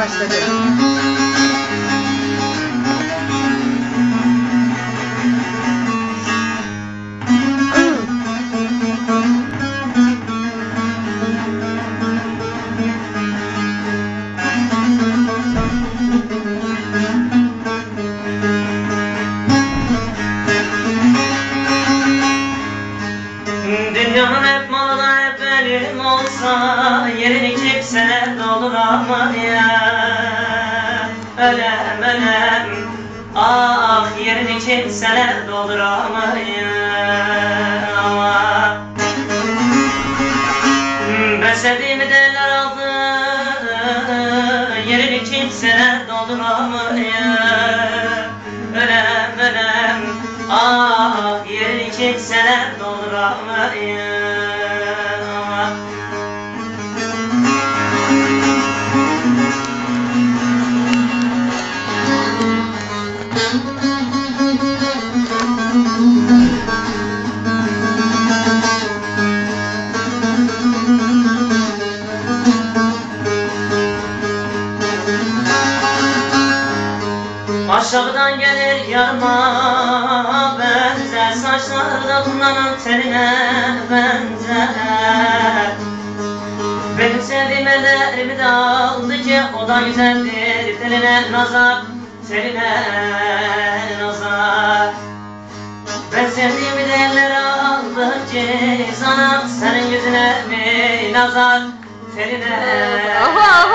başladı. Dünyanın hep malı hep benim olsa Yerini kimse dolduramaz ya Ölem ölem Ah yerini kimseler dolduramaz ya Ben sevdiğimi derler aldı Yerini kimseler dolduramaz ya Ölem ölem. Ah yerini kimseler dolduramaz ya Aşağıdan gelir yarma benzer Saçları da kullanın teline benzer. Benim sevdiğim ellerimi de aldı ki O da güzeldir teline nazar Teline nazar Ben sevdiğimi de ellere aldı ki Sana senin yüzüne mi nazar? Oha